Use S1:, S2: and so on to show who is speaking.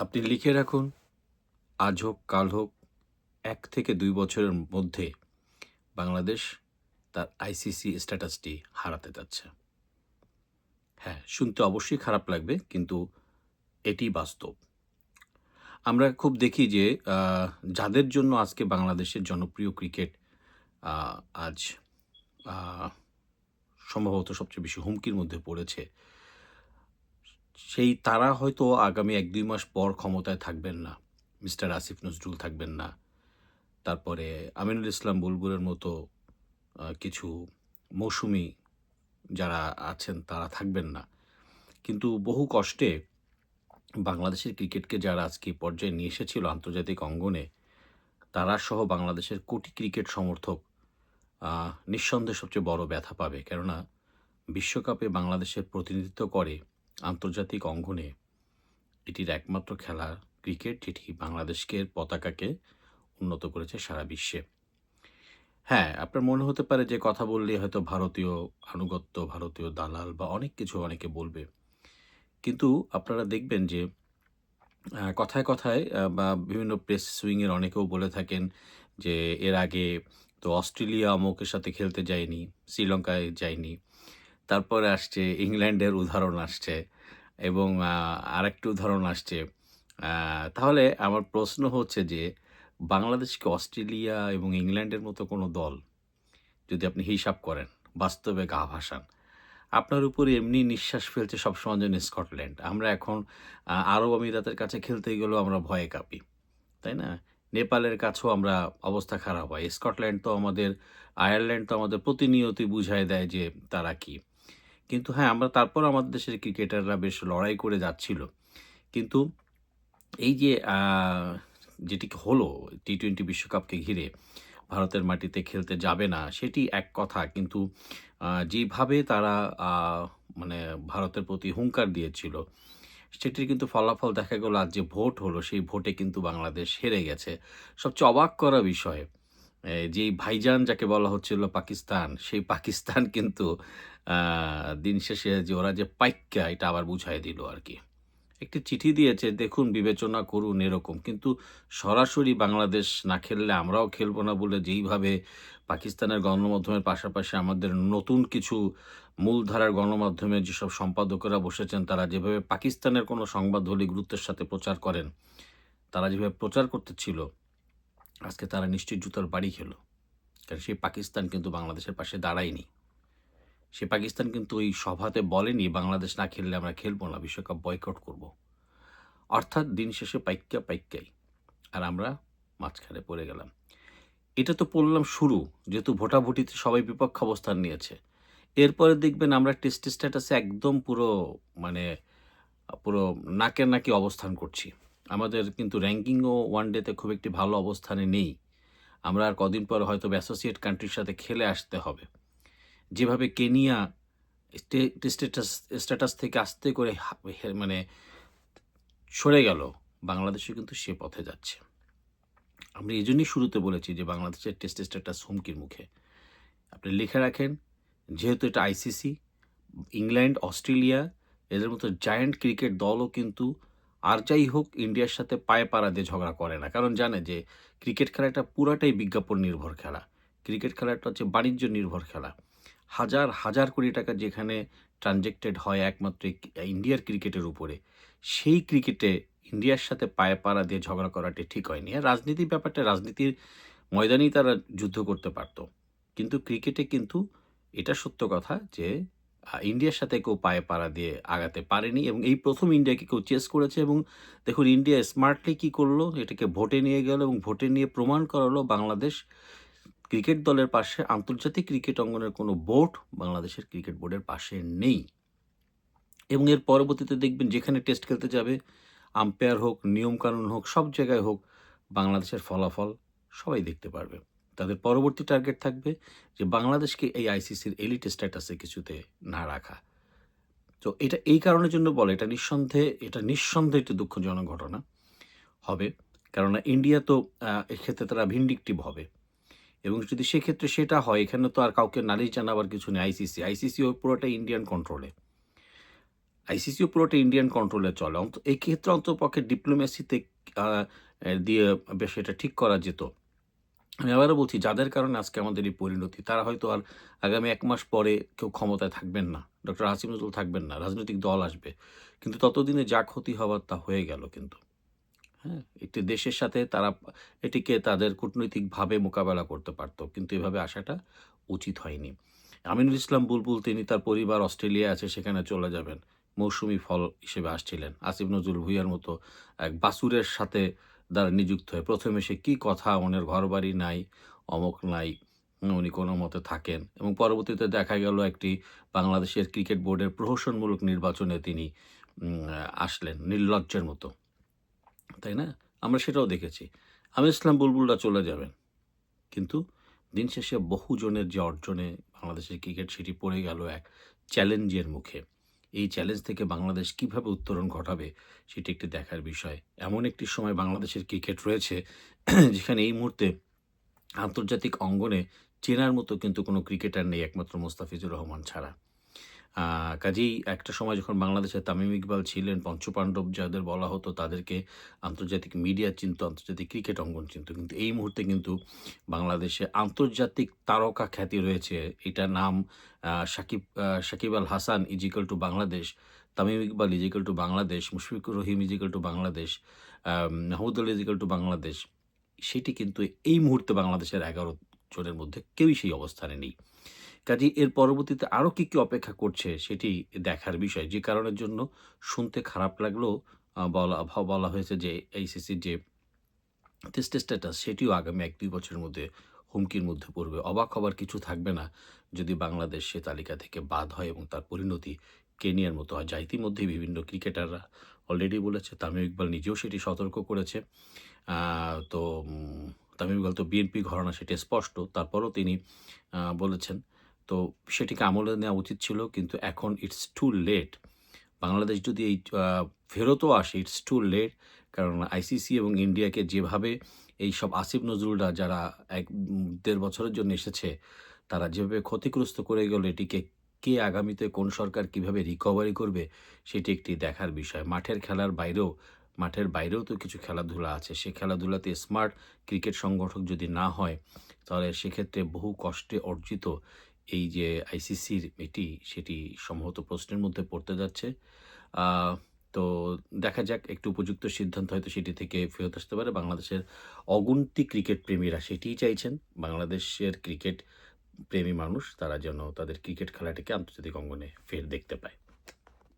S1: আপনি লিখে রাখুন, আজ হোক, কাল হোক, এক থেকে দুই বছরের মধ্যে বাংলাদেশ তার আইসিসি স্ট্যাটাসটি হারাতে যাচ্ছে। হ্যাঁ শুনতে অবশ্যই খারাপ লাগবে, কিন্তু এটি বাস্তব। আমরা খুব দেখি যে যাদের জন্য আজকে বাংলাদেশের জনপ্রিয় ক্রিকেট আজ সম্ভবত সবচেয়ে বেশি হুমকির মধ্যে পড়েছে সেই তারা হয়তো আগামী এক দুই মাস পর ক্ষমতায় থাকবেন না। মিস্টার আসিফ নজরুল থাকবেন না। তারপরে আমিনুল ইসলাম বুলবুলের মতো কিছু মৌসুমি যারা আছেন তারা থাকবেন না। কিন্তু বহু কষ্টে বাংলাদেশের ক্রিকেটকে যারা আজকে পর্যায়ে নিয়ে এসেছিল আন্তর্জাতিক অঙ্গনে, তারা সহ বাংলাদেশের কোটি ক্রিকেট সমর্থক নিঃসন্দেহে সবচেয়ে বড় ব্যথা পাবে। কেননা, বিশ্বকাপে বাংলাদেশের প্রতিনিধিত্ব করে আন্তর্জাতিক অঙ্গনে এটির একমাত্র খেলা ক্রিকেট, যেটি বাংলাদেশকে পতাকাকে উন্নত করেছে সারা বিশ্বে। হ্যাঁ আপনার মনে হতে পারে যে কথা বললে হয়তো ভারতীয় আনুগত্য, ভারতীয় দালাল বা অনেক কিছু অনেকে বলবে। কিন্তু আপনারা দেখবেন যে কথায় কথায় বা বিভিন্ন প্রেস সুইংয়ের অনেকেও বলে থাকেন যে, এর আগে তো অস্ট্রেলিয়া অমুকের সাথে খেলতে যায়নি, শ্রীলঙ্কায় যায়নি। তারপরে আসছে ইংল্যান্ডের উদাহরণ আসছে এবং আরেকটি উদাহরণ আসছে। তাহলে আমার প্রশ্ন হচ্ছে যে বাংলাদেশকে অস্ট্রেলিয়া এবং ইংল্যান্ডের মতো কোনো দল? যদি আপনি হিসাব করেন, বাস্তবে গা ভাসান। আপনার উপরে এমনি নিঃশ্বাস ফেলছে সবসময় জন্য স্কটল্যান্ড। আমরা এখন আরব আমিরাতের কাছে খেলতে গেলেও আমরা ভয়ে কাঁপি, তাই না? নেপালের কাছেও আমরা অবস্থা খারাপ হয়। স্কটল্যান্ড তো আমাদের, আয়ারল্যান্ড তো আমাদের প্রতিনিয়তই বুঝায় দেয় যে তারা কি। কিন্তু হ্যাঁ আমরা তারপর আমাদের দেশের ক্রিকেটাররা বেশ লড়াই করে যাচ্ছিল। কিন্তু এই যে যেটি হলো টি টোয়েন্টি বিশ্বকাপকে ঘিরে ভারতের মাটিতে খেলতে যাবে না, সেটি এক কথা। কিন্তু যেভাবে তারা মানে ভারতের প্রতি হুঙ্কার দিয়েছিল, সেটির কিন্তু ফলাফল দেখা গেল আজ যে ভোট হলো, সেই ভোটে কিন্তু বাংলাদেশ হেরে গেছে। সবচেয়ে অবাক করা বিষয় যেই ভাইজান যাকে বলা হচ্ছিল পাকিস্তান, সেই পাকিস্তান কিন্তু দিন শেষে যে ওরা যে পাইক্কা, এটা আবার বুঝাই দিল আর কি। একটি চিঠি দিয়েছে, দেখুন, বিবেচনা করুন এরকম। কিন্তু সরাসরি বাংলাদেশ না খেললে আমরাও খেলব না বলে যেইভাবে পাকিস্তানের গণমাধ্যমের পাশাপাশি আমাদের নতুন কিছু মূলধারার গণমাধ্যমে যেসব সম্পাদকেরা বসেছেন, তারা যেভাবে পাকিস্তানের কোনো সংবাদ হলে গুরুত্বের সাথে প্রচার করেন, তারা যেভাবে প্রচার করতেছিল আজকে তারা নিশ্চয়ই জুতার বাড়ি খেলো। কারণ সেই পাকিস্তান কিন্তু বাংলাদেশের পাশে দাঁড়ায়নি। সে পাকিস্তান কিন্তু ওই সভাতে বলেনি, বাংলাদেশ না খেললে আমরা খেলব না, বিশ্বকাপ বয়কট করব। অর্থাৎ দিন শেষে পাইক্কা পাইক্কাই। আর আমরা মাঝখানে পড়ে গেলাম। এটা তো পড়লাম শুরু, যেহেতু ভোটাভুটিতে সবাই বিপক্ষ অবস্থান নিয়েছে। এরপরে দেখবেন আমরা টেস্ট স্ট্যাটাসে একদম পুরো মানে পুরো নাকে নাকে অবস্থান করছি। আমাদের কিন্তু র্যাঙ্কিংও ওয়ান ডেতে খুব একটি ভালো অবস্থানে নেই। আমরা আর কদিন পর হয়তো অ্যাসোসিয়েট কান্ট্রির সাথে খেলে আসতে হবে। যেভাবে কেনিয়া স্ট্যাটাস স্ট্যাটাস থেকে আস্তে করে মানে সরে গেল, বাংলাদেশও কিন্তু সে পথে যাচ্ছে। আমরা এই জন্যই শুরুতে বলেছি যে বাংলাদেশের টেস্ট স্ট্যাটাস হুমকির মুখে। আপনি লিখে রাখেন, যেহেতু এটা আইসিসি ইংল্যান্ড, অস্ট্রেলিয়া, এদের মতো জায়ান্ট ক্রিকেট দলও কিন্তু আর যাই হোক, ইন্ডিয়ার সাথে পায়ে পাড়া দিয়ে ঝগড়া করে না। কারণ জানে যে, ক্রিকেট খেলাটা পুরাটাই বিজ্ঞাপন নির্ভর খেলা। ক্রিকেট খেলাটা হচ্ছে বাণিজ্য নির্ভর খেলা। হাজার হাজার কোটি টাকা যেখানে ট্রানজেক্টেড হয় একমাত্র ইন্ডিয়ার ক্রিকেটের উপরে, সেই ক্রিকেটে ইন্ডিয়ার সাথে পায়ে পাড়া দিয়ে ঝগড়া করাটা ঠিক হয়নি। আর রাজনীতির ব্যাপারটা, রাজনীতির ময়দানেই তারা যুদ্ধ করতে পারতো। কিন্তু ক্রিকেটে কিন্তু এটা সত্য কথা যে ইন্ডিয়ার সাথে কেউ পায়ে পাড়া দিয়ে আগাতে পারেনি এবং এই প্রথম ইন্ডিয়াকে কেউ চেস করেছে এবং দেখুন ইন্ডিয়া স্মার্টলি কি করল? এটাকে ভোটে নিয়ে গেল এবং ভোটে নিয়ে প্রমাণ করালো বাংলাদেশ ক্রিকেট দলের পাশে, আন্তর্জাতিক ক্রিকেট অঙ্গনের কোনো বোর্ড বাংলাদেশের ক্রিকেট বোর্ডের পাশে নেই। এবং এর পরবর্তীতে দেখবেন যেখানে টেস্ট খেলতে যাবে আম্পায়ার হোক, নিয়মকানুন হোক, সব জায়গায় হোক, বাংলাদেশের ফলাফল সবাই দেখতে পারবে। তাদের পরবর্তী টার্গেট থাকবে যে বাংলাদেশকে এই আইসিসির এলিট স্ট্যাটাসে কিছুতে না রাখা। তো এটা এই কারণের জন্য বলে, এটা নিঃসন্দেহে এটা নিঃসন্দেহে একটি দুঃখজনক ঘটনা হবে। কেননা ইন্ডিয়া তো এক্ষেত্রে তারা ভিন্ডিকটিভ হবে। এবং যদি সেক্ষেত্রে সেটা হয়, এখানে তো আর কাউকে নালিশ জানাবার কিছু নেই আইসিসি আইসিসি ওই পুরোটা ইন্ডিয়ান কন্ট্রোলে আইসিসিও পুরোটা ইন্ডিয়ান কন্ট্রোলে চলে। অন্ত, এই ক্ষেত্রে অন্তপক্ষে ডিপ্লোমেসিতে দিয়ে বেশ এটা ঠিক করা যেত। আমি আবারও বলছি, যাদের কারণে আজকে আমাদের এই পরিণতি, তারা হয়তো আর আগামী এক মাস পরে কেউ ক্ষমতায় থাকবেন না। ডক্টর আসিফ নজরুল থাকবেন না, রাজনৈতিক দল আসবে। কিন্তু ততদিনে যা ক্ষতি হবার তা হয়ে গেল কিন্তু। হ্যাঁ একটি দেশের সাথে তারা এটিকে তাদের কূটনৈতিকভাবে মোকাবেলা করতে পারত, কিন্তু এভাবে আসাটা উচিত হয়নি। আমিনুল ইসলাম বুলবুল, তিনি তার পরিবার অস্ট্রেলিয়া আছে, সেখানে চলে যাবেন। মৌসুমি ফল হিসেবে আসছিলেন। আসিফ নজরুল ভুইয়ার মতো এক বাসুরের সাথে দ্বারা নিযুক্ত হয়ে। প্রথমে সে কী কথা ওনার ঘরবাড়ি নাই, অমক নাই উনি কোনো মতে থাকেন। এবং পরবর্তীতে দেখা গেল একটি বাংলাদেশের ক্রিকেট বোর্ডের প্রহসনমূলক নির্বাচনে তিনি আসলেন নির্লজ্জের মতো। তাই না? আমরা সেটাও দেখেছি। আমি ইসলাম বুলবুলরা চলে যাবেন। কিন্তু দিন শেষে বহুজনের যে অর্জনে বাংলাদেশের ক্রিকেট সেটি পড়ে গেল এক চ্যালেঞ্জের মুখে। এই চ্যালেঞ্জ থেকে বাংলাদেশ কীভাবে উত্তরণ ঘটাবে সেটি একটি দেখার বিষয়। এমন একটি সময় বাংলাদেশের ক্রিকেট রয়েছে, যেখানে এই মুহূর্তে আন্তর্জাতিক অঙ্গনে চেনার মতো কিন্তু কোনো ক্রিকেটার নেই, একমাত্র মোস্তাফিজুর রহমান ছাড়া। কাজেই একটা সময় যখন বাংলাদেশে তামিম ইকবাল ছিলেন, পঞ্চপাণ্ডব যাদের বলা হতো তাদেরকে আন্তর্জাতিক মিডিয়া চিনত, আন্তর্জাতিক ক্রিকেট অঙ্গন চিনত। কিন্তু এই মুহূর্তে কিন্তু বাংলাদেশে আন্তর্জাতিক তারকা খ্যাতি রয়েছে। এটা নাম Shakib Shakib Al Hasan equal to Bangladesh. Tamim Iqbal equal to Bangladesh. Mushfiqur Rahim equal to Bangladesh. Mahmudul equal to Bangladesh. সেটি কিন্তু এই মুহূর্তে বাংলাদেশের এগারো জনের মধ্যে কেউই সেই অবস্থানে নেই। কাজে এর পরবর্তীতে আরও কী কী অপেক্ষা করছে সেটি দেখার বিষয়। যে কারণের জন্য শুনতে খারাপ লাগলেও বলা বলা হয়েছে যে এইসিসির যে টেস্ট স্ট্যাটাস সেটিও আগামী এক দুই বছরের মধ্যে হুমকির মধ্যে পড়বে। অবাক হবার কিছু থাকবে না। যদি বাংলাদেশ সে তালিকা থেকে বাদ হয় এবং তার পরিণতি কেনিয়ার মতো হয়, যা ইতিমধ্যেই বিভিন্ন ক্রিকেটাররা অলরেডি বলেছে, তামিম ইকবাল নিজেও সেটি সতর্ক করেছে। তো তামিম ইকবাল তো বিএনপি ঘরানা, সেটি স্পষ্ট। তারপরও তিনি বলেছেন তো সেটিকে আমলে নেওয়া উচিত ছিল, কিন্তু এখন ইটস টু লেট বাংলাদেশ যদি এই ফেরতও আসে ইটস টু লেট কারণ আইসিসি এবং ইন্ডিয়াকে যেভাবে এই সব আসিফ নজরুলরা যারা এক, দেড় বছরের জন্য এসেছে, তারা যেভাবে ক্ষতিগ্রস্ত করে গেল, এটিকে কে আগামীতে কোন সরকার কীভাবে রিকভারি করবে, সেটি একটি দেখার বিষয়। মাঠের খেলার বাইরেও, মাঠের বাইরেও তো কিছু খেলাধুলা আছে। সে খেলাধুলাতে স্মার্ট ক্রিকেট সংগঠক যদি না হয়, তাহলে সেক্ষেত্রে বহু কষ্টে অর্জিত এই যে আইসিসির এটি সেটি সম্ভবত প্রশ্নের মধ্যে পড়তে যাচ্ছে। তো দেখা যাক, একটু উপযুক্ত সিদ্ধান্ত হয়তো সেটি থেকে ফেরত আসতে পারে। বাংলাদেশের অগুন্তি ক্রিকেট প্রেমীরা সেটিই চাইছেন। বাংলাদেশের ক্রিকেট প্রেমী মানুষ, তারা যেন তাদের ক্রিকেট খেলাটিকে আন্তর্জাতিক অঙ্গনে ফের দেখতে পায়।